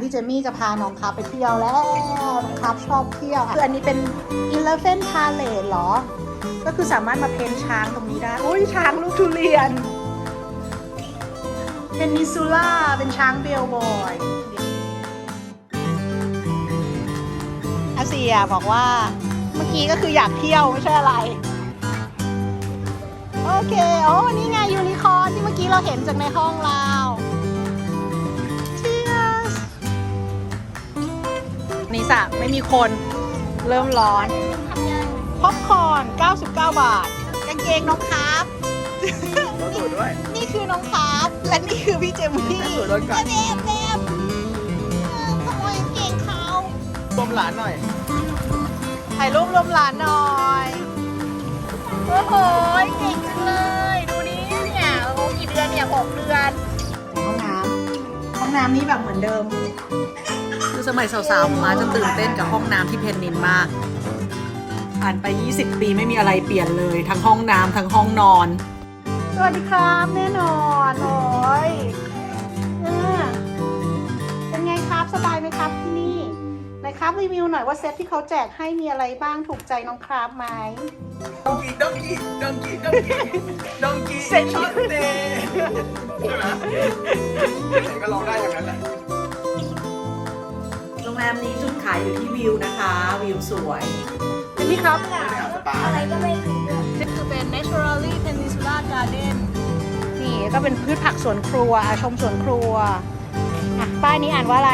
พี่เจมี่จะพาน้องครับไปเที่ยวแล้วน้องครับชอบเที่ยวคืออันนี้เป็น Elephant Palace เหรอ ก็คือสามารถมาเพนช้างตรงนี้ได้อุ้ยช้างลูกทุเรียนเพนนิซูล่าเป็นช้างเบลบอยอาเซียบอกว่าเมื่อกี้ก็คืออยากเที่ยวไม่ใช่อะไร โอเค โอ้นี่ไงยูนิคอร์นที่เมื่อกี้เราเห็นจากในห้องเรา นี่สระไม่มีคน เริ่มร้อนพ็อปคอร์น99 บาท กางเกงน้องครับ รถสวยด้วยนี่คือน้องครับ และนี่คือพี่เจมมี่สวยรถกัเบบเบบขโมยกางเกงเขาต้มหลานหน่อย ถ่ายรูปรวมหลานหน่อย โอ้โห เก่งจังเลย ดูนี่เนี่ยโอ้โหกี่เดือนเนี่ยหกเดือน ห้องน้ำห้องน้ำนี่แบบเหมือนเดิม คือสมัยสาวๆมาจะตื่นเต้นกับห้องน้ำที่เพนนินมาก ผ่านไป 20 ปีไม่มีอะไรเปลี่ยนเลย ทั้งห้องน้ำทั้งห้องนอน สวัสดีครับแน่นอนโอ้ยเนี่ยเป็นไงครับสบายไหมครับที่นี่ไหนครับรีวิวหน่อยว่าเซตที่เขาแจกให้มีอะไรบ้างถูกใจน้องครับไหม ดองกี้ดองกี้ดองกี้ดองกี้ดองกี้เสร็จช็อตเดย์ใช่ไหมไหนก็ร้องได้อย่างนั้นแหละโรง แรมนี้จุดขายอยู่ที่วิวนะคะ วิวสวยเป็นนี่ครับไม่ได้เอาสปาอะไรก็ไม่รู้ด้วยนี่คือเป็น naturally peninsula garden นี่ก็เป็นพืชผักสวนครัวอะชมสวนครัวอะป้ายนี้อ่านว่าอะไร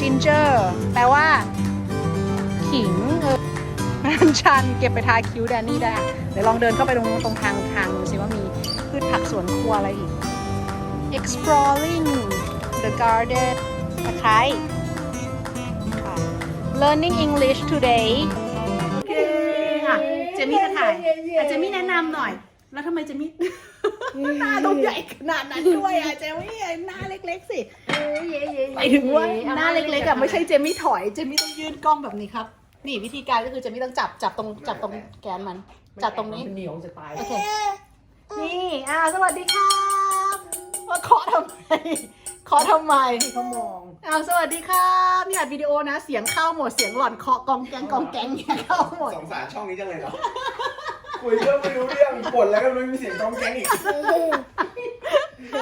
ginger แปลว่า ขิงเออมันชันเก็บไปทาคิ้วแดนนี่ได้อะเดี๋ยวลองเดินเข้าไปตรงตรงทางทางดูสิว่ามีพืชผักสวนครัวอะไรอีก exploring the garden ตะไคร้ค่ะ learning English today โอเคอะ เจมี่จะถ่ายอะเจมี่แนะนำหน่อย แล้วทำไมเจมี่ หน้าต้องใหญ่ขนาดนั้นด้วยอะเจมี่หน้าเล็กๆสิหมายถึงว่าหน้าเล็กๆอะไม่ใช่เจมี่ถอยเจมี่ต้องยื่นกล้องแบบนี้ครับ นี่วิธีการก็คือเจมี่ต้องจับจับตรงจับตรงแกนมัน จับตรงนี้เหนียวจะตายโอเคนี่อ่าสวัสดีครับว่าเคาะทำไม เคาะทำไมเขามองอ้าวสวัสดีครับนี่อัดวิดีโอนะ เสียงเข้าหมด เสียงหล่อนเคาะกองแกงกองแกงเนี่ยเข้าหมด สงสารช่องนี้จังเลยเหรอคุยก็ไม่รู้เรื่องปวดแล้วก็ไม่มีเสียงก้องแก๊งอีก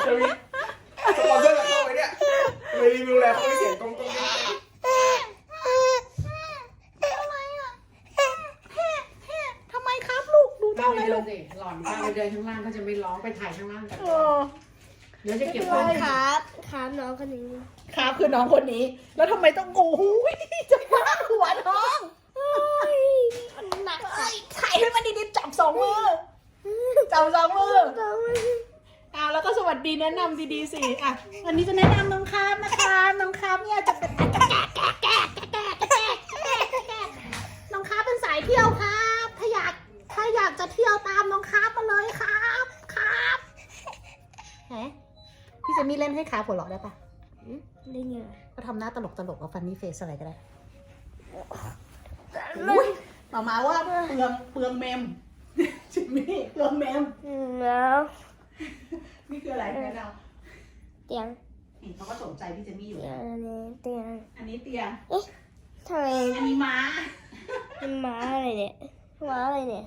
จะมีสปอนเซอร์เข้าไปเนี่ยไปรีวิวแล้วเขาไม่เสียงก้องแก๊งทำไมครับลูก ดูเจ้าถ้าอะไรไปเดิลูนกสิหล่อนถ้าไปเดินข้างล่างก็จะไม่ร้องไปถ่ายข้างล่างกัน เออ เดี๋ยวจะเก็บไม่ไว้เป็นไรครับครับน้องคนนี้ครับคือน้องคนนี้ แล้วทำไมต้องโอ้โหจะพาดหัวน้องหนักเอ้ยถ่ายให้มันดีๆจับสองมือจับสองมืออ่าแล้วก็สวัสดีแนะนำดีๆสิอะวันนี้จะแนะนำน้องคามนะคะน้องคามเนี่ยจะเป็นน้องคามเป็นสายเที่ยวครับ ถ้าอยากถ้าอยากจะเที่ยวตามน้องคามมาเลยครับครับแหม พี่เจะมีเล่นให้ขาหัวเราะได้ปะได้ไงก็ทำหน้าตลกตลกกับฟันนี่เฟสอะไรก็ได้อุ้ยมามาว่าเปลืองเปลืองเมมจิมมี่เปลืองเมมแล้วนี่คืออะไรแม่เราเตียงนี่เขาก็สนใจพี่เจมี่อยู่เตียง อันนี้เตียงอันนี้เตียงทำไมอันนี้ม้ามันม้าอะไรเนี่ยม้าอะไรเนี่ย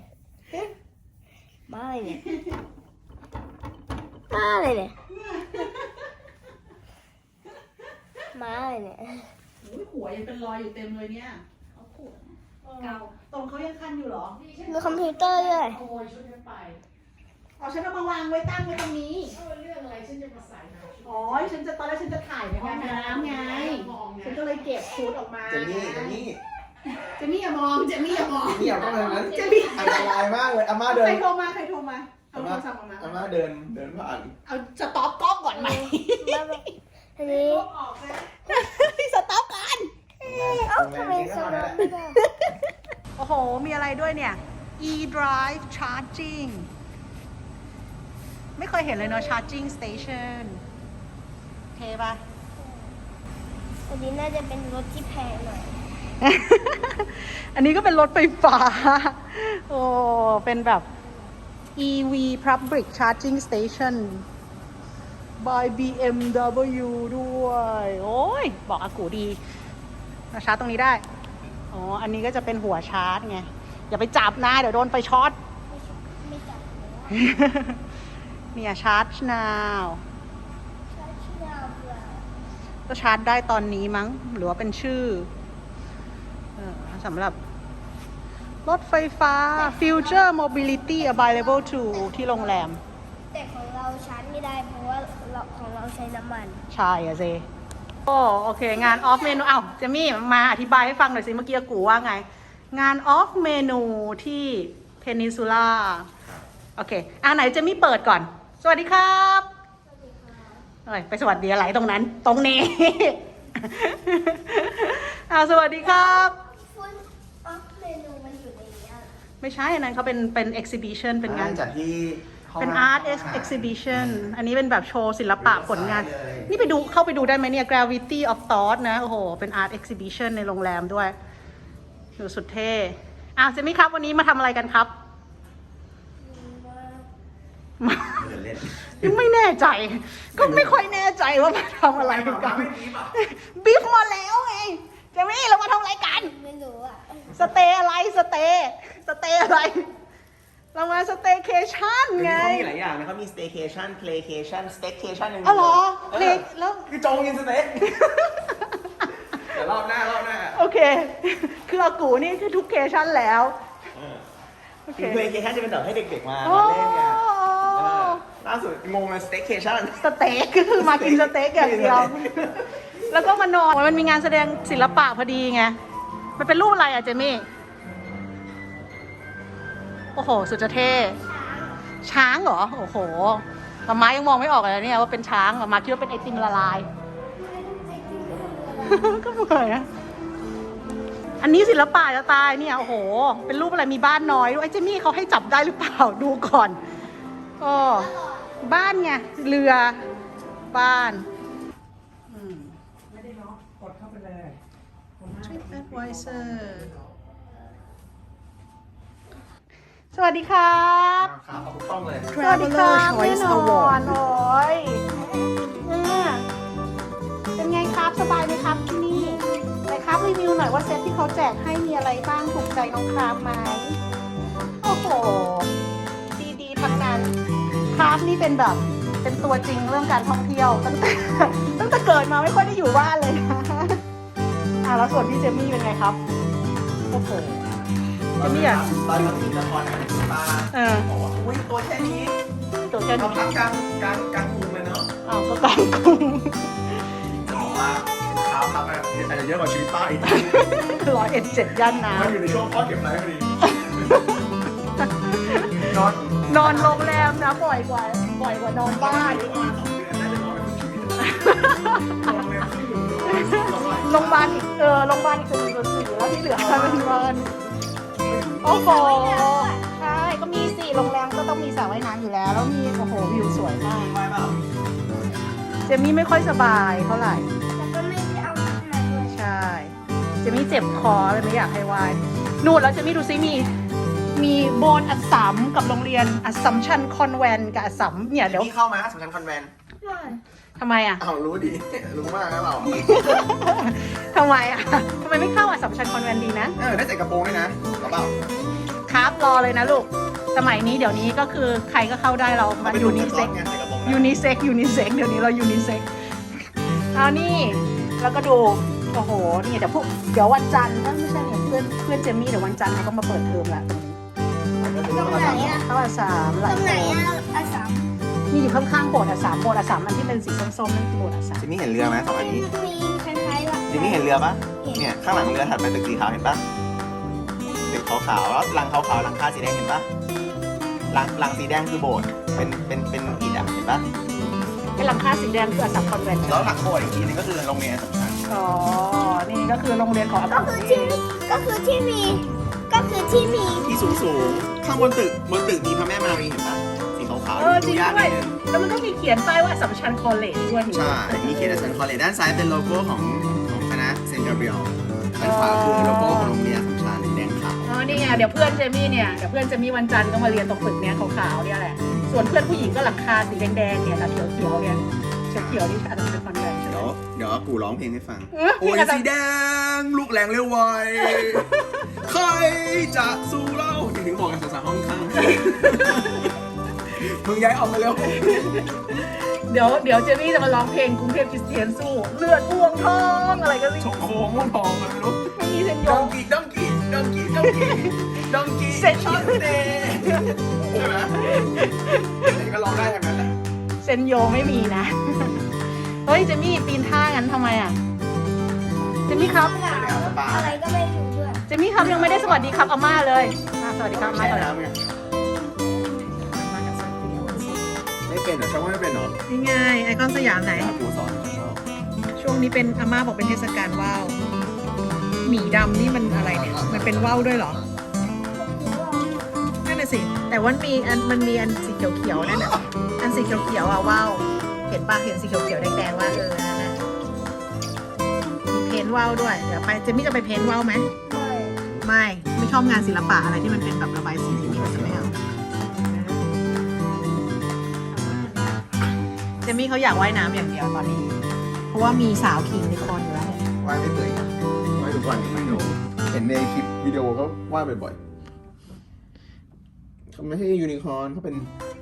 ม้าอะไรเนี่ย ม้าอะไรเนี่ยม้าอะไรเนี่ยอุ๊ยหัวยังเป็นรอยอยู่เต็มเลยเนี่ยเขาปวดเกาตรงเขายังคันอยู่เหรอมีคอมพิวเตอร์ด้วย ขโมยชุดนั้นไปเอาฉันเอามาวางไว้ตั้งไว้ตรงนี้เออเรื่องอะไรฉันจะมาใส่นะอ๋อ ฉันจะตอนแรกฉันจะถ่ายในห้องน้ำไงฉันก็เลยเก็บชุดออกมาเจนี่เจนี่เจมี่อย่ามองเจมี่อย่ามองนี่เอาเข้ามาทางนั้นเจมี่ อันตรายมากเลยอาม่าเดิน ใครโทรมา ใครโทรมา เอาอาโทม่ารศัพท์ออกมา อาม่าเดินเดินผ่านเอาสต็อปกล้องก่อนไหม อันนี้สต็อปกันเอ้าทำไมสมองไม่ได้โอ้โห มีอะไรด้วยเนี่ย e-drive charging ไม่เคยเห็นเลยเนาะ charging station โอเคปะ อันนี้น่าจะเป็นรถที่แพงหน่อย อันนี้ก็เป็นรถไฟฟ้า โอ้ เป็นแบบ EV public charging station by BMW ด้วย โอ้ย บอกอากูดีมาชาร์จตรงนี้ได้ อ๋อ อันนี้ก็จะเป็นหัวชาร์จไง อย่าไปจับนะ เดี๋ยวโดนไฟช็อต เนี่ยชาร์จ now ใช้ชื่อยาวก็ชาร์จได้ตอนนี้มั้ง หรือว่าเป็นชื่อออสำหรับ รถไฟฟ้า Future Mobility Available to ที่โรงแรม แต่ของเราชาร์จไม่ได้เพราะว่าเราของเราใช้น้ำมัน ใช่อะเซโอ้โอเค งานออฟเมนูเอ้าเจมี่มาอธิบายให้ฟังหน่อยสิเมื่อกี้กูว่าไง งานออฟเมนูที่เพนินซูล่าโอเคอ่าไหนเจมี่เปิดก่อน สวัสดีครับเอ้ยไปสวัสดีอะไรตรงนั้น ตรงนี้ อ่าสวัสดีครับ ฟุตออฟเมนูมันอยู่ในนี้อะ ไม่ใช่อันนั้นเขาเป็นเป็น exhibition เป็นงาน จัดที่ห้องเป็นอาห art ex- exhibition อันนี้เป็นแบบโชว์ศิลปะผลงานนี่ไปดูเข้าไปดูได้ไหมเนี่ย gravity of thought นะ โอ้โห เป็น art exhibition ในโรงแรมด้วยดูสุดเท่อะเจมี่ครับ วันนี้มาทำอะไรกันครับ เดินเล่นยังไม่แน่ใจ ก็ไม่ค่อยแน่ใจว่ามาทำอะไรกัน บีฟมาแล้วไง เจมี่เรามาทำอะไรกัน ไม่รู้อะสเตย์อะไรสเตย์สเตย์อะไร เรามาสเตย์เคชั่นไง เขามีหลายอย่างนะเขามี staycation playcation staycation หนึ่งอ๋อเหรอเออ play แล้ว คือจงกินสเต็กเดี๋ยวรอบหน้ารอบหน้าโอเค คืออากูนี่คือทุกเคชั่นแล้วโอเคคือ playcation จะเป็นแบบให้เด็กๆมาโอ้มาเล่นไงเออล่าสุดงงเลย staycation สเต็กก็คือมากินสเต็กอย่างเดียว แล้วก็มานอนมันมีงานแสดงศิลปะพอดีไง มันเป็นรูปอะไรอะเจมี่ โอ้โห สุดจะเท่ ช้างเหรอ โอ้โหมาม้ายังมองไม่ออกเลยเนี่ยว่าเป็นช้างมาม้าคิดว่าเป็นไอติมละลาย ก็เหมือนนะอันนี้ศิลปะจะตายเนี่ยโอ้โห เป็นรูปอะไรมีบ้านน้อยด้วยไอ้เจมี่เขาให้จับได้หรือเปล่าดูก่อนโอ้บ้านไงเรือบ้าน TripAdvisor สวัสดีครับ ครับขอบคุณต้องเลย สวัสดีครับ Traveler แน่ Choice นอน Award โอ้ยเนี่ยเป็นไงครับสบายไหมครับที่นี่ไหนครับรีวิวหน่อยว่าเซตที่เขาแจกให้มีอะไรบ้างถูกใจน้องครามไหมโอ้โหดีๆทั้งนั้นครามนี่เป็นแบบ เป็นตัวจริงเรื่องการท่องเที่ยวตั้งแต่ ตั้งแต่เกิดมาไม่ค่อยได้อยู่บ้านเลยนะ อะแล้วส่วนพี่เจมี่เป็นไงครับโอ้โหตอนเจมี่นี้อะตอนนี้ถึงนครป้าเออบอกว่าอุ้ยตัวแค่นี้ตัวแค่เรานี้พักกลางกลางกลางกรุงเลยเนาะอ้าวก็กลางกรุงจะบอกว่าเท้าพักอาจจะเยอะกว่าชีวิตป้าอีกร้อยเอ็ดเจ็ดย่านน้มันอยู่ในช่วงพ่อเก็บไรพอดีนอนำนอนโรงแรมนะบ่อยกว่าบ่อยกว่านอนบ้านประมาณสองเดือนน่าจะนอนเป็นชีวิตนอนเลยที่หนึ่งเดือนสบาย โรงพยาบาลอีกเออโรงพยาบาลอีกหนึ่งส่วนสี่แล้วที่เหลือเป็นเงินโอ้โหใช่ก็มีสี่โรงแรมก็ต้องมีสระว่ายน้ำอยู่แล้ว แล้วมีโอ้โหวิวสวยมากเจมี่ไม่ค่อยสบายเท่าไหร่แต่ก็ไม่ได้เอามาให้ด้วยใช่เจมี่เจ็บคอเลยไม่อยากให้วายนู่นแล้วเจมี่ดูซิมีมีโบสถ์อัสสัมกับโรงเรียนอัสสัมชัญคอนแวนกับอัสสัมเนี่ยเดี๋ยวพี่เข้ามาสำคัญคอนแวนไม่ ทำไมอะ อ้าวรู้ดีรู้มากนะเราทำไมอะ ทำไมไม่เข้าอัสสัมชัญคอนแวนต์ดีนะ เออได้ใส่กระโปรงด้วยนะหรอเปล่าครับรอเลยนะลูก สมัยนี้เดี๋ยวนี้ก็คือใครก็เข้าได้เรา มันยูนิเซ็กไงใส่กระโปรงยูนิเซ็กยูนิเซ็กเดี๋ยวนี้เรายูนิเซ็กเอานี่แล้วก็ดู โอ้โห นี่เดี๋ยวพวกเดี๋ยววันจันทร์เอ้ยไม่ใช่เนี่ยเพื่อนเพื่อนเจมี่เดี๋ยววันจันทร์เขาก็มาเปิดเทอมละตรงนี้ตรงไหนอะ เข้าอัสสามหตลารยงไหนโซนอะอาสาม มีอยู่ข้างๆโบสถ์อัสสามโบสถ์อัสสามอันที่เป็นสีส้มๆนั่นคือโบสถ์อัสสามจิมมี่เห็นเรือไหมสองอันนี้มีคล้ายๆว่าจิมมี่เห็นเรือปะเนี่ยข้างหลังเรือถัดไปตึกสีขาวเห็นปะตึกขาวๆแล้วหลังขาวๆหลังคาสีแดงเห็นปะหลังหลังสีแดงคือโบสถ์เป็นเป็นเป็นอิฐอะเห็นปะไอ้หลังคาสีแดงคืออัสสัมคอนแวนต์แล้วหลังโบสถ์อีกทีนึงก็คือโรงเรียนสำคัญอ๋อนี่ก็คือโรงเรียนของอาก็กูคือที่ก็คือที่มี ก็คือที่มีที่สูงสูงๆข้างบนตึกบนตึกมีพระแม่มารีเห็นปะสีขาวๆเออจริงดูยากด้วยนิดนึงแล้วมันก็มีเขียนป้ายว่าอัสสัมชัญคอลเลจด้วยนี่ใช่ มีเขียนเซนคอลเลจด้านซ้ายเป็นโลโก้ของของคณะเซนต์กาเบรียลด้านขวาคือโลโก้ของโรงเรียนสัมชัญแดงขาวอ๋อนี่ไงเดี๋ยวเพื่อนเจมี่เนี่ยเดี๋ยวเพื่อนเจมี่วันจันทร์ก็มาเรียนตรงตึกเนี้ยขาวๆเนี่ยแหละส่วนเพื่อนผู้หญิงก็หลังคาสีแดงๆเนี่ยกับเขียวๆเนี่ยเขียวๆนี่อาจจะเป็นคอนแวนใช่ไหมเดี๋ยวเดี๋ยวกูร้องเพลงให้ฟังเออโอ้ยเพลงอะไรสีแดงลูกแรงเร็วไวใครจะสู้เราถึงถึงบอกกันสาวๆห้องข้าง มึงย้ายออกมาเร็วเดี๋ยวเดี๋ยวเจมี่จะมาร้องเพลงกรุงเทพคริสเตียนสู้ เลือดม่วงทองอะไรก็ไม่ชกโค้งม่วงทองอะไรไม่รู้ไม่มีเส้นโยดองงกี้ดองกี้ดองกี้ดองกี้ดองกี้เสร็จช็อตเดย์ใช่ไหมนี่ก็ร้องได้ทั้งนั้นแหละเซนโยไม่มีนะ เฮ้ยเจมี่ปีนท่างั้นทำไมอะเจมี่ครับไม่ได้เอาสปาอะไรก็ไม่รู้ด้วย เจมี่ครับยังไม่ได้สวัสดีครับอาม่าเลยอะสวัสดีครับอาม่าแช่ก่อน น้ำไง เป็นเหรอชอบว่าไม่เป็นเหรอนี่ไงไอคอนสยามไหน ครูสอนช่วงนี้เป็นอาม่าบอกเป็นเทศกาลว่าวหมีดำนี่มันอะไรเนี่ย มันเป็นว่าวด้วยเหรอนั่นน่ะสิ แต่ว่ามีอันมันมีอันสีเขียวๆนั่นน่ะอันสีเขียวๆอะว่าวเห็นปะเห็นสีเขียวๆแดงๆว่าเออนั่นน่ะมีเพ้นท์ว่าวด้วยเดี๋ยวไปเจมี่จะไปเพ้นท์ว่าวไหมไม่ไม่ชอบงานศิลปะอะไรที่มันเป็นแบบระบายสีนี่มันจะ ม่เอาเจมี่เขาอยากว่ายน้ำอย่างเดียวตอนนี้ เพราะว่ามีสาวขี่ยูนิคอร์นอยู่แล้วว่ายไม่เคยว่ายทุกวันไม่รู้เห็นในคลิปวิดีโอก็ว่ายบ่อยๆเขาไม่ใช่ยูนิคอร์นเขาเป็น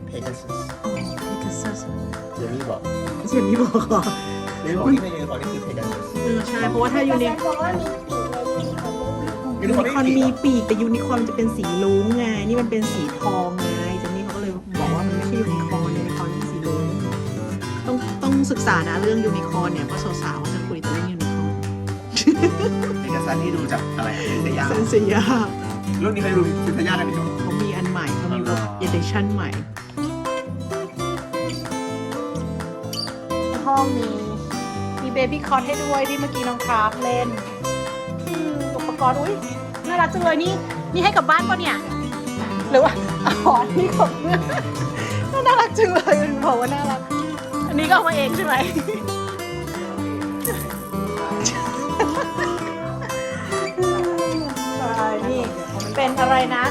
เพกัสอ๋อเพกัสซัสเจมี่บอกเจมี่บอกเหรอเจมี่บอกที่ไม่ยูนิคอร์นนี่คือเพกัสเออใช่เพราะว่าถ้ายูนิเพราะว่ามีปีกในยูนิคอร์นยูนิคอร์นคอร์นไม่มีมีปีกแต่ยูนิคอร์นมันจะเป็นสีลุ้งไงนี่มันเป็นสีทองไง ศึกษานะเรื่องยูนิคอร์นเนี่ยเพราะสาวๆเขาจะคุยแต่เรื่องยูนิคอร์นเพกัสซัสที่ดูจากอะไรเซย่าเซนเซียรุ่นนี้เคยดูเซย่ากันไหมจ๊ะเขามีอันใหม่เขามีอ๋อเหรอเอเดชั่นใหม่ ห้องมีมีเบบี้คอร์ให้ด้วยที่เมื่อกี้น้องคราฟเล่นอืมอุปกรณ์อุ้ยน่ารักจังเลยนี่นี่ให้กลับบ้านปะเนี่ย หรือว่าอ๋อนี่ของเพื่อนน่ารักจังเลยบอกว่าน่ารักอั นนี้ก็เอามาเองใช่ไหมใช่นี่เป็นอะไรนะ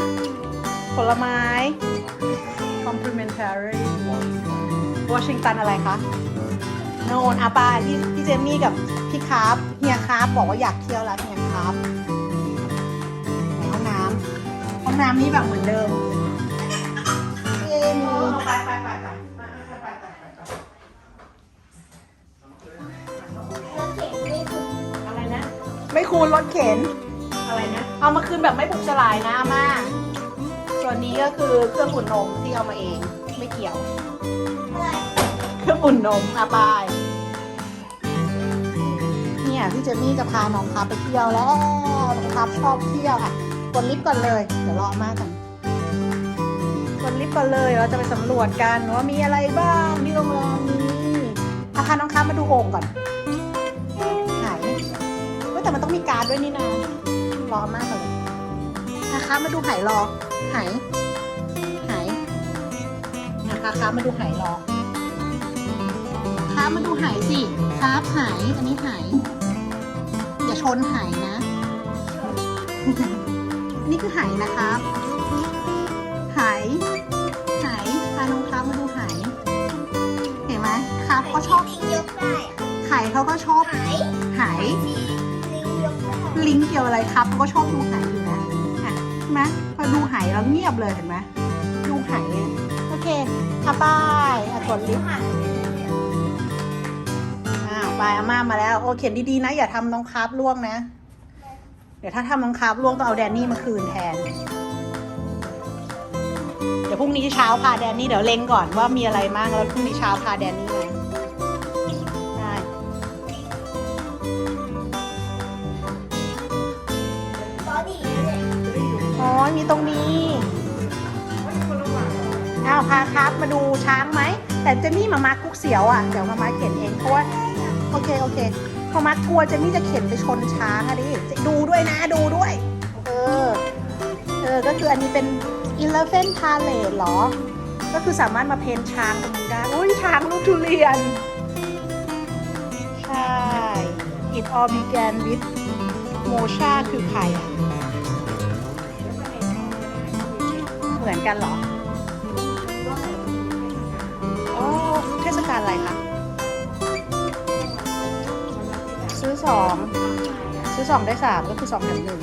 ผลไม้ complimentary วอชิงตันอะไรคะ โนนอาปาพี่พี่เจมี่กับพี่คาร์ฟเฮียคาร์ฟบอกว่าอยากเที่ยวแล้วเฮียคาร์ฟในห้องน้ำห้องน้ำนี่แบบเหมือนเดิมเย้มีไปไปไป คูณรถเข็น อะไรนะ เอามาคืนแบบไม่บุกสลายนะอาม่าส่วนนี้ก็คือเครื่องอุ่นนมที่เอามาเองไม่เกี่ยวอะไรเครื่องอุ่นนมอาปาย เนี่ยพี่เจมี่จะพาน้องคาร์ฟไปเที่ยวแล้วน้องคาร์ฟชอบเที่ยวอะกดลิฟต์ก่อนเลย เดี๋ยวรออามากันกดลิฟต์ก่อนเลยเราจะไปสำรวจกันว่ามีอะไรบ้างที่โรงแรมนี้อาพาน้องคาร์ฟมาดูโอ่งก่อนไหนเฮ้ยแต่มันต้องมีการ์ดด้วยนี่นะรออามากเลยนะคะมาดูไหรอไหไหนะคะคะมาดูไหรอคะมาดูไหสิครับไหอันนี้ไหอย่าชนไหนะอันนี้คือไหนะครับไหไหพาน้องครับมาดูไหเห็นไหมครับก็ชอบลิงยกได้อะไข่เขาก็ชอบหายไหที่ลิงยกได้ ลิงก์เกี่ยวอะไรครับเขาก็ชอบดูไหอยู่นะอะใช่ไหมพอดูไหแล้วเงียบเลยเห็นไหมดูหอะโอเคอาป้ายอะกดลิฟต์หายอ้าวไปอาม่ามาแล้ว โอเขียนดีๆนะ อย่าทำน้องคราฟล่วงนะ เดี๋ยวถ้าทำน้องคราฟล่วงต้องเอาแดนนี่มาคืนแทน เดี๋ยวพรุ่งนี้เช้าพาแดนนี่เดี๋ยวเล็งก่อนว่ามีอะไรบ้างแล้วพรุ่งนี้เช้าพาแดนนี่มา อ๋อมีตรงนี้ อ้าวพาครับมาดูช้างไหม แต่เจมี่มามาคุกเสียวอะ เดี๋ยวมามาเข็นเองเพราะว่าโอเคโอเคพอมากลัวเจมี่จะเข็นไปชนช้างอะดิดูด้วยนะดูด้วย เออ เออ ก็คืออันนี้เป็น elephant palace เหรอ ก็คือสามารถมาเพ้นช้างตรงนี้ได้ อุ้ยช้างลูกทุเรียน ใช่ it all began with Mosha คือใครอะ มือนกันเหรออ๋อเทศกาลอะไรคะ ซื้อสอง ซื้อสองได้สามก็คือสองแถมหนึ่ง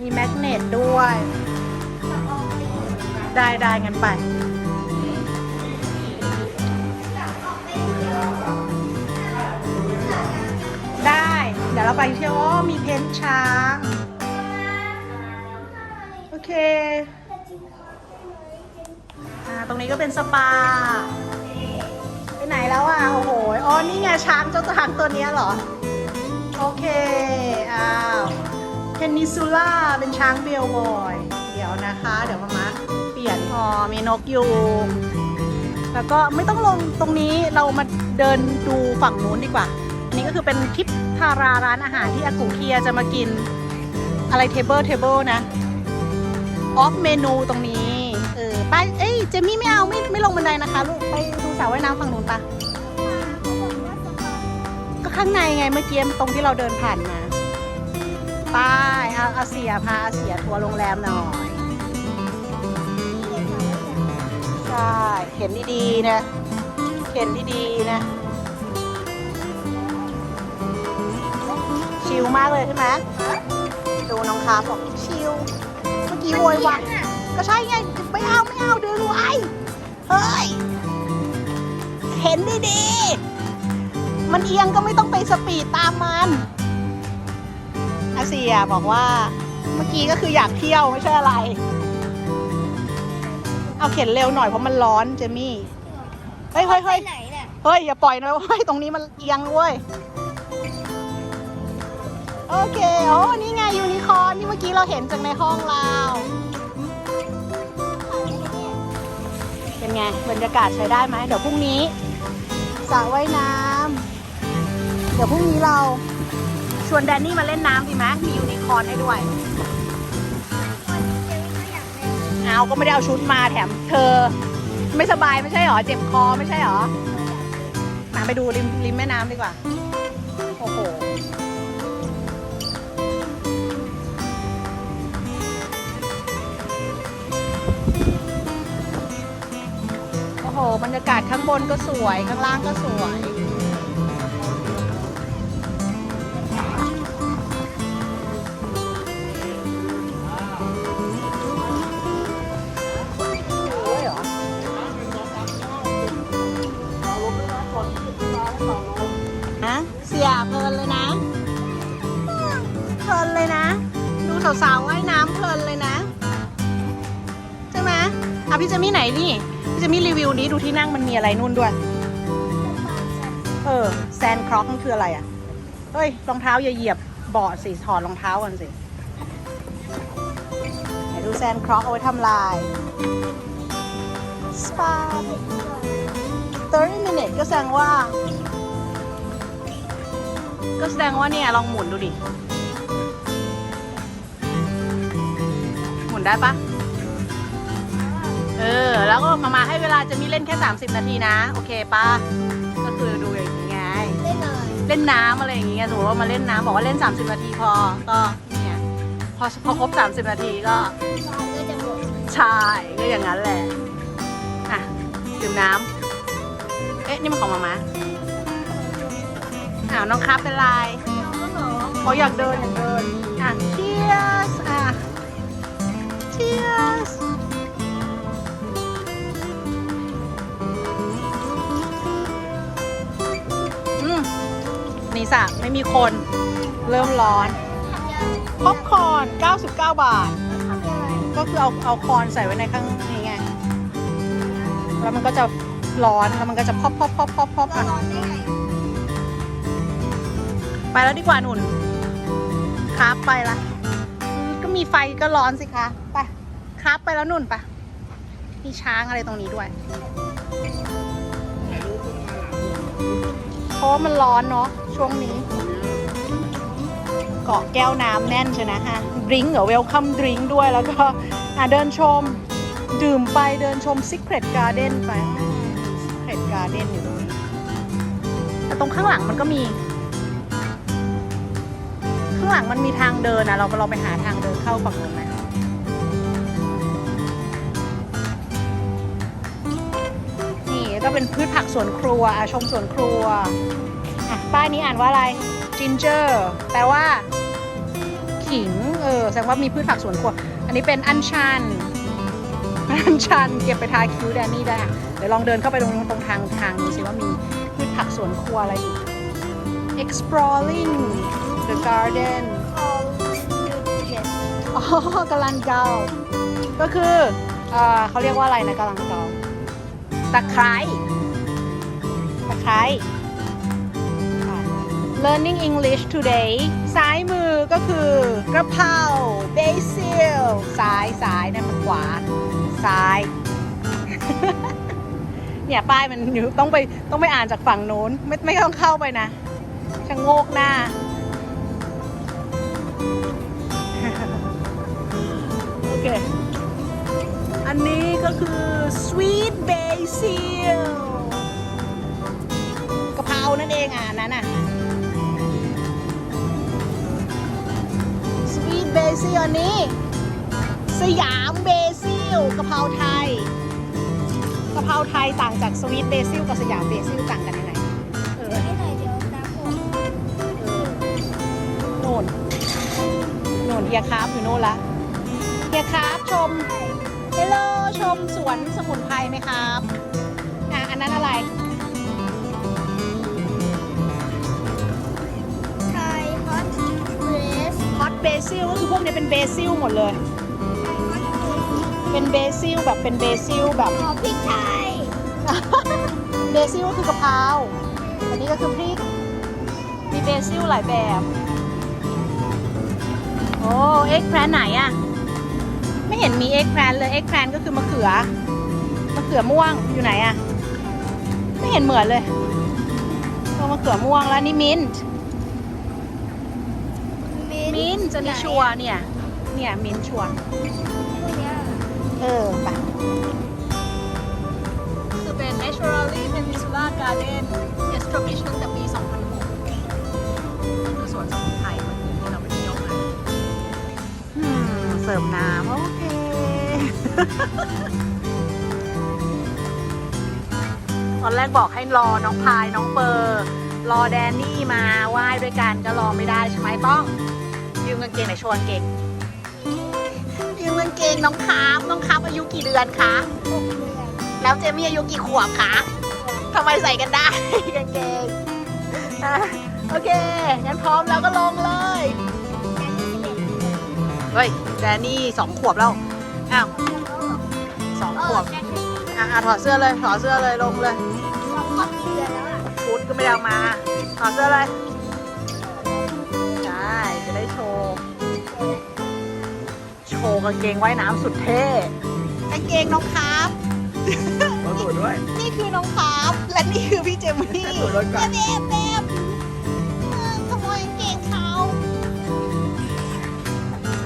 มีแมกเนตด้วย ได้ได้งั้นไปได้เดี๋ยวเราไปเที่ยวอ๋อมีเพ้นท์ช้าง โอเคอ่า ตรงนี้ก็เป็นสปา ไปไหนแล้วอะ โอ้โห อ๋อ นี่ไงช้างเจ้าช้างตัวนี้เหรอ โอเค อ้าวเพนนิซูล่าเป็นช้างเบลบอย เดี๋ยวนะคะ เดี๋ยวมามาเปลี่ยน อ๋อ มีนกยูงแล้วก็ไม่ต้องลงตรงนี้เรามาเดินดูฝั่งนู้นดีกว่านนี้ก็คือเป็นทิปทาราร้านอาหารที่อากูเคียจะมากินอะไรเทเบิลเทเบิลนะ ออฟเมนูตรงนี้ เออปเอ้ยเเจมี่ไม่เอาไม่ไม่ลงบันไดนะคะลูกไปดูสระว่ายน้ำฝั่งนู้นปะก็ข้างในไงเมื่อกี้ตรงที่เราเดินผ่านมาไปเอาอาเสียพาอาเสียทัวร์โรงแรมหน่อยใช่เห็นดีๆนะเห็นดีๆนะ ชิลมากเลยใช่ไหมดูน้องคาบอกชิลเมื่อกี้โวยวายก็ใช่ไง ไม่เอาไม่เอาดึงไว้ เฮ้ย เห็นดีๆ มันเอียงก็ไม่ต้องไปสปีดตามมันอาเซียบอกว่าเมื่อกี้ก็คืออยากเที่ยวไม่ใช่อะไร เอาเข็นเร็วหน่อยเพราะมันร้อนเจมี่ เฮ้ยเฮ้ยไปเฮ้ยไหนเนี่ยเฮ้ย อย่าปล่อยนะเว้ยตรงนี้มันเอียงเว้ย โอเค โอ้นี่ไงยูนิคอร์นที่เมื่อกี้เราเห็นจากในห้องเรา ไงบรรยากาศใช้ได้ไหมเดี๋ยวพรุ่งนี้สระว่ายน้ำเดี๋ยวพรุ่งนี้เราชวนแดนนี่มาเล่นน้ำดีไหมมียูนิคอร์นให้ด้วยเอาก็ไม่ได้เอาชุดมาแถม เธอ ไม่สบายไม่ใช่หรอ เจ็บคอไม่ใช่หรอมาไปดูริมริมแม่น้ำดีกว่า โอ้โหบรรยากาศข้างบนก็สวย ข้างล่างก็สวยโอ้ยเหรอฮะ เสียเพลินเลยนะ เพลินเลยนะ ดูสาวๆว่ายน้ำเพลินเลยนะ ใช่ไหมอะพี่เจะมีไหนนี่ พี่จะมีรีวิวนี้ดูที่นั่งมันมีอะไรนู่นด้วย เออแซนคร็อกมันคืออะไรอะ เฮ้ยรองเท้าอย่าเหยียบเบาะสิถอดรองเท้าก่อนสิไหนดูแซนคร็อกเอาไว้ทำลาย สปา30 minute ก็แสดงว่า ก็แสดงว่าเนี่ยลองหมุนดูดิ หมุนได้ปะ ออแล้วก็มามาให้เวลาจะมีเล่นแค่ 30 นาทีนะ โอเคปะก็คือดูอย่างนี้ไง เล่นเลยเล่นน้ำอะไรอย่างเงี้ยสมมติว่ามาเล่นน้ำบอกว่าเล่น 30 นาทีพอ ก็เนี่ยพอพอครบ 30 นาทีก็ซอยก็จะหมดใช่ก็อย่างนั้นแหละ อะดื่มน้ำเอ๊ะ นี่มันของมามาอ้าวน้องครับเป็นไรเอาแล้วเหรอเขาอยากเดินอยากเดินอะ cheers อะ cheers นี่สระไม่มีคน เริ่มร้อนทำยังไงป๊อปคอร์น99 บาท ก็คือเอาเอาคอนใส่ไว้ในข้างนี้ไง แล้วมันก็จะร้อนแล้วมันก็จะพอปพอปพอปพอปพอปอะไปแล้วดีกว่าหนุนครับไปละ ก็มีไฟก็ร้อนสิคะ ไปครับไปแล้วหนุนไปะมีช้างอะไรตรงนี้ด้วยเพราะมันร้อนเนาะ ช่วงนี้ เกาะแก้วน้ำแน่นใช่นะฮะดริงก์หรือเวลคัมดริงก์ด้วยแล้วก็อะเดินชม ดื่มไปเดินชม Secret Garden ไป Secret Garden อยู่ตรงนี้แต่ตรงข้างหลังมันก็มี ข้างหลังมันมีทางเดินนะเราเราไปหาทางเดินเข้าฝั่งนู้นไหมนี่ก็เป็นพืชผักสวนครัวอาชมสวนครัว อะป้ายนี้อ่านว่าอะไร ginger แปลว่า ขิง เออ แสดงว่ามีพืชผักสวนครัว อันนี้เป็นอัญชัน อัญชันเก็บไปทาคิ้วแดนนี่ได้ เดี๋ยวลองเดินเข้าไปตรงตรงทางทางดูสิว่ามีพืชผักสวนครัวอะไรอีก exploring the garden อ๋อกำลังเกา ก็คือเออเขาเรียกว่าอะไรนะกำลังเกา ตะไคร้ ตะไคร้ learning English today ซ้ายมือก็คือกระเพรา basil ซ้ายซ้ายนั่นมันขวา ซ้าย เนี่ยป้ายมันอยู่ต้องไปต้องไปอ่านจากฝั่งโน้น ไม่ไม่ต้องเข้าไปนะชะโงกหน้า โอเค อันนี้ก็คือ sweet basil กะเพรานั่นเองอะนนั้นอะ sweet basil อันนี้ สยามเบซิลกะเพราไทยกะเพราไทยต่างจากสวีทเบซิลกับสยามเบซิลต่างกันยังไงเออให้หน่อยเดี๋ยวตามผมเออโน่นโน่นเฮียคราฟอยู่โน่นละเฮียคราฟชมเฮลโลชมสวนสมุนไพรไหมครับ เบซิลก็คือพวกนี้เป็นเบซิลหมดเลย เป็นเบซิลแบบเป็นเบซิลแบบหอมพริกไทยเบซิลก็คือกะเพราอันนี้ก็คือพริก มีเบซิลหลายแบบ โอ้เอ็กแพลนไหนอะไม่เห็นมีเอ็กแพลนเลยเอ็กแพลนก็คือมะเขือมะเขือม่วงอยู่ไหนอะไม่เห็นเหมือนเลยตัวมะเขือม่วงแล้วนี่มินท์ มินท์จะนี่ชัวร์เนี่ย เนี่ยมินท์ชัวร์พวกเนี้ยเออไปคือเป็น Naturally Peninsula Garden establish ตั้งแต่ปี 2006คือสวนสมุนไพรเมื่อกี้ที่เราไปเที่ยวมาอืมเสิร์ฟน้ำโอเค ตอนแรกบอกให้รอน้องพายน้องเปอร์รอแดนนี่มาไหว้ด้วยกันก็รอไม่ได้ใช่ไหมต้องยื มกางเกงไหนโชว์กางเกงยืมกางเกงน้องคาบน้องคาบอายุกี่เดือนคะ หกเดือนแล้วเจมี่อายุกี่ขวบคะทำไมใส่กันได้ กางเกงอะโอเค งั้นพร้อมแล้วก็ลงเลยแค่นี้สิบเอ็ดเฮ้ยแดนนี่สองขวบแล้ว อ้าวสองเอขอวบแค่นี้อะอะถอดเสื้อเลย ถอดเสื้อเลยลงเลยสองครบกี่เดือนแล้วอะชุดก็ไม่ได้เอามา ถอดเสื้อเลย โชว์กางเกงว่ายน้ำสุดเท่กางเกงน้องคาบรถตูดด้วย นี่คือน้องคาบและนี่คือพี่เจมี่แอบดูรถก่อนแอบแอบเออขโมยกางเกงเขา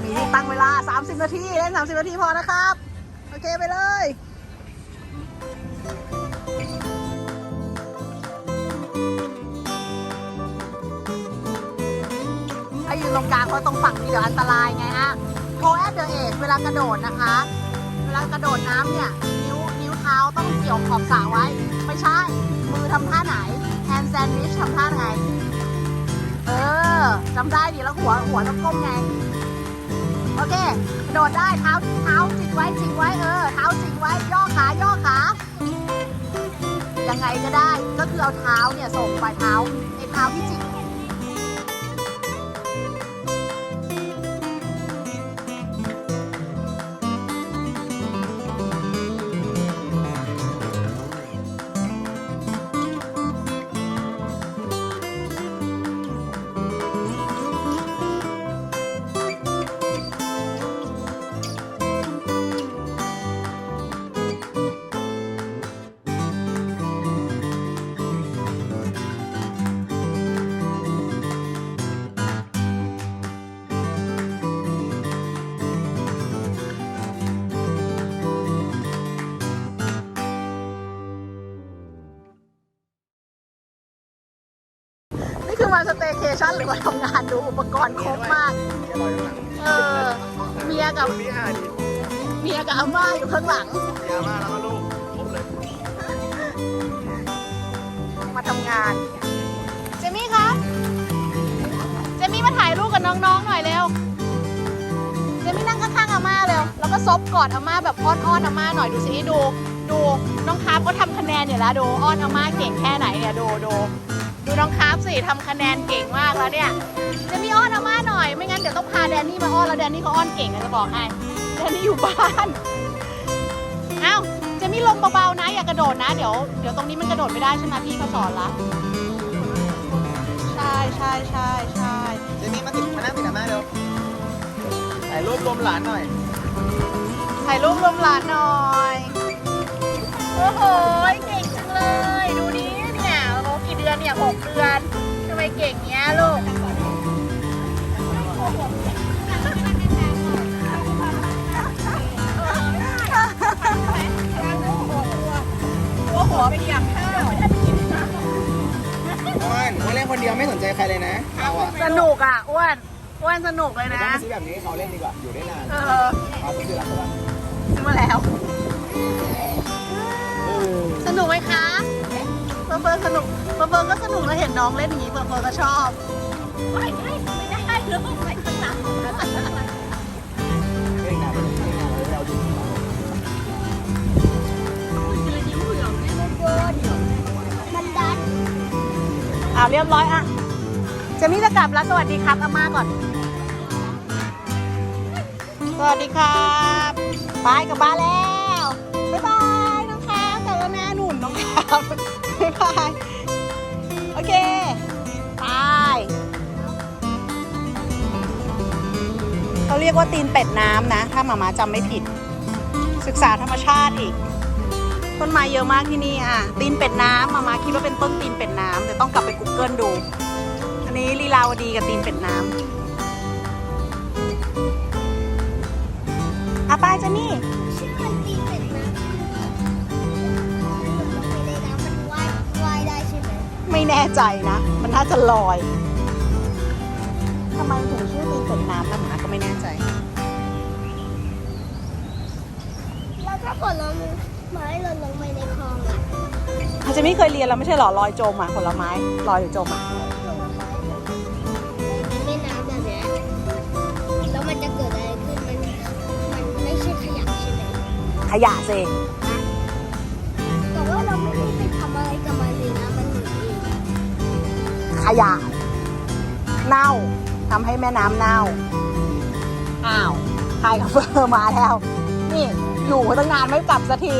มีตั้งเวลา 30 นาที เล่น 30 นาทีพอนะครับ โอเคไปเลย ไอ้ยืนตรงกลางเพราะตรงฝั่งนี้เดี๋ยวอันตรายไงฮะ ลากระโดดนะคะ เวลากระโดดน้ำเนี่ยนิ้วนิ้วเท้าต้องเกี่ยวขอบสระไว้ ไม่ใช่ มือทำท่าไหนแฮนด์แซนด์วิชทำท่าไง เออจำได้ดิแล้วหัวหัวต้องก้มไง โอเคกระโดดได้เท้าเท้าจิกไว้จิกไว้เออเท้าจิกไว้ย่อขาย่อขายังไงก็ได้ก็คือเอาเท้าเนี่ยส่งปลายเท้าไอ้เท้าที่จิก ชั่นหรือว่าทำงานดูอุปกรณ์ครบมาก เออ เมียกับมีห้าดิเมียกับอาม่าอยู่ข้างหลังยามาแล้วก็ลูกครบเลย มาทำงาน เจมี่ครับ เจมี่มาถ่ายรูปกับน้องๆหน่อยเร็ว เจมี่นั่งข้างๆอาม่าเร็ว แล้วก็ซบกอดอาม่าแบบอ้อนๆอาม่าหน่อยดูสิดู ดู น้องคาร์ฟก็ทำคะแนนอยู่แล้วดู อ้อนอาม่าเก่งแค่ไหนเนี่ยดูดู ดูน้องคาร์ฟสิทำคะแนนเก่งมากแล้วเนี่ยเจมี่อ้อนอาม่าหน่อย ไม่งั้นเดี๋ยวต้องพาแดนนี่มาอ้อนแล้วแดนนี่เขาอ้อนเก่งอะจะบอกให้แดนนี่อยู่บ้านเอ้าเจมี่ลงเบาๆนะ อย่ากระโดดนะเดี๋ยวเดี๋ยวตรงนี้มันกระโดดไม่ได้ใช่ไหมพี่เขาสอนละใช่ใช่ใช่ใช่เจมี่มาติดมานั่งติดอาม่าเร็วถ่ายรูปรวมหลานหน่อยถ่ายรูปรวมหลานหน่อยโอ้โห เดือนเนี่ยหกเดือนทำไมเก่งเงี้ยลูกหัวหัวไปเหยียบข้าวอ้วนอ้วนเล่นคนเดียวไม่สนใจใครเลยนะเอาอะสนุกอะอ้วนอ้วนสนุกเลยไม่นะต้องซื้อแบบนี้ให้เขาเล่นดีกว่าอยู่ได้นานเออเอาไปซื้อรักเขาซื้อมาแล้วเออสนุกไหมคะ เฟิร์นสนุกเฟิร์นเฟิร์นก็สนุกแล้วเห็นน้องเล่นอย่างนี้เฟิร์นเฟิร์นก็ชอบไม่ไม่ไม่ได้ลูกไม่ต้องนับเล่งานเล่งานเลยเราดูมันดันอ่าเรียบร้อยอะเจมี่จะกลับแล้วสวัสดีครับอาม่าก่อน สวัสดีครับบายกลับบ้านแล้ว บ๊ายบายน้องครับกลับแล้วนะหนุ่นน้องครับบ๊า ยบาย โอเคบายเขาเรียกว่าตีนเป็ดน้ำนะ ถ้าหมามาจำไม่ผิด ศึกษาธรรมชาติอีก ต้นไม้เยอะมากที่นี่อะ ตีนเป็ดน้ำหมามาคิดว่าเป็นต้นตีนเป็ดน้ำแต่ต้องกลับไป Google ดู อันนี้ลีลาวดีกับตีนเป็ดน้ำอะไปเจนี่ น่ใจนะ มันน่าจะลอยทำไมถึงชื่อตีนเป็ดน้ำนะหมาก็ไม่แน่ใจ แล้วถ้าเกิดเราไม้หล่นลงไปในคลองอะอาจจะไม่เคยเรียนแล้วไม่ใช่หรอลอยจมอะผลไม้ลอยหรือจมอะในแม่น้ำแบบเนี้ยแล้วมันจะเกิดอะไรขึ้นมันมันไม่ใช่ขยะใช่ไหมขยะสิ ขยะ เน่าทำให้แม่น้ำเน่า อ้าวใครกับเฟอร์มาแล้ว นี่ อยู่ตั้งนานไม่กลับสักที